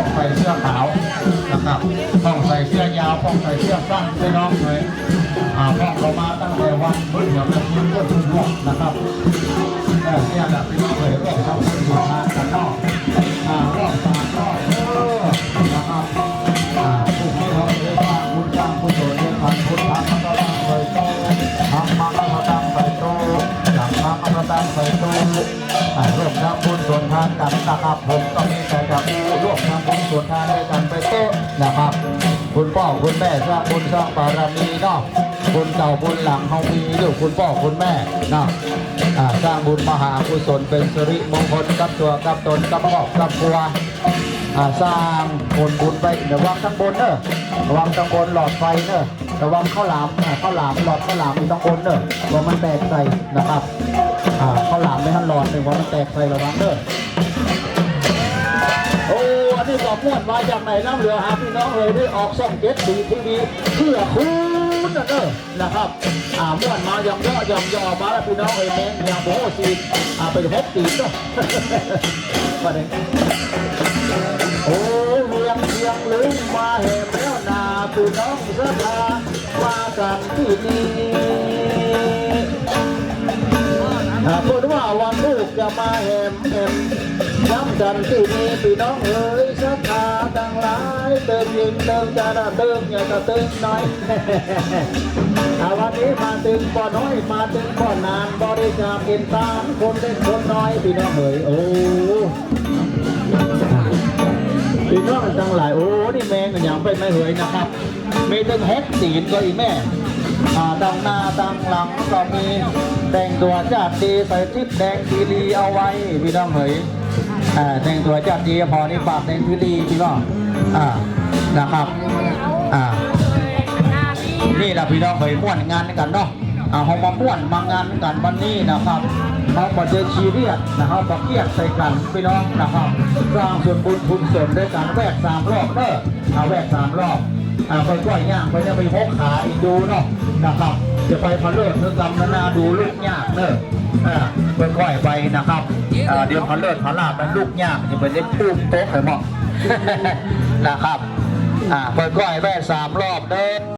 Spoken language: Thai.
ต้องใส่เสื้อขาวนะครับต้องใส่เสื้อยาวต้องใส่เสื้อสั้นพี่น้องเลยอ่าพ่อเขามาตั้งแต่วันพุธเดี๋ยวจะยิ้มก็ถึงหมดนะครับเนี่ยแหละพี่น้องเลยเรื่องเขาเป็นบุญทากันอกอ่ารอบสามรอบเออนะครับอ่าผู้ที่เขาเรียกว่าบุญจ้างผู้โสดเรียกพันพุทธะมันก็ร่างไปโตทำมาก็มาตั้งไปโตจับมาก็มาตั้งไปโตอ่าร่วมทำบุญส่วนทานกันนะครับผมก็มีแต่จะอู้ร่วม ส่วนทานด้วยกันไปโตนะครับ คุณพ่อคุณแม่สร้างบุญสร้างบารมีเนาะบุญเก่าบุญหลังเฮามีอยู่คุณพ่อคุณแม่เนาะสร้างบุญมหากุศลเป็นสิริมงคลกับตัวกับตนกับครอบกับครัวสร้างผลบุญไประวังข้งบนเนอะระวังข้งบนหลอดไฟเนอะระวังข้าวหลามข้าวหลามหลอดข้าวหลามอยู่ข้งบนเนอะว่ามันแตกใส่นะครับข้าวหลามไม่ทันหลอดเลยว่ามันแตกใส่ระวังเนอะ ม้วนมาจากไหนน้ำเหลือหาพี่น้องเลยได้ออกส่องเจ็ดสีทีวีเพื่อคุณนะเด้อนะครับอ่าม้วนมาอย่างยออย่างย่อมาแล้วพี่น้องเลยแมงอย่างโบสีอ่าเป็นหกสีเนาะมาเลยโอ้เวียงเวียงลืมมาเห็นแล้วนาพี่น้องสถามากันที่นี่ถ้าพูดว่าวันลูกจะมาแหมแหม ย้ำกันที่นี่พี่น้องเอ๋ยศรัทธาดังหลายเติมยิงเติมจะระเติมอย่าจะเติมน้อยถ้าวันนี้มาถึงบ่อน้อยมาถึงบ่อนานบริจาคกินตามคนเล็กคนน้อยพี่น้องเอ๋ยโอ้พี่น้องทั้งหลายโอ้นี่แมงกันอย่างเป็นไม่เหยนะครับมีถึงเฮ็ดตีนก็อีแม่อ่าดังหน้าดังหลังก็มีแต่งตัวจัดดีใส่ทิปแดงทีดีเอาไว้พี่น้องเฮ้ย อ่าแต่งตัวจัดดีพอนี่ปากแดงทีดีพี่น้องอ่านะครับอ่านี่แหละพี่น้องเคยม่วนงานกันเนาะอ่าเขามาม่วนมางานกันวันนี้นะครับเขาบอเจอชีเรียดนะครับบอเกียดใส่กันพี่น้องนะครับสร้างส่วนบุญทุนเสริมด้วยการแวกสามรอบเด้อเอาแวกสามรอบ อ่าไปกล้วยย่างไปเนี่ยไปหกขาอีกดูเนาะนะครับจะไปพะเลิศเนื้อกำนานาดูลูกยากเนอะอ่าไปกล้วยไปนะครับอ่าเดี๋ยวพะเลิศพะลาบมันลูกยากจะไปเล่นปุ้มโต๊ะไปหมดนะครับอ่าไปกล้วยแม่สามรอบเด้อ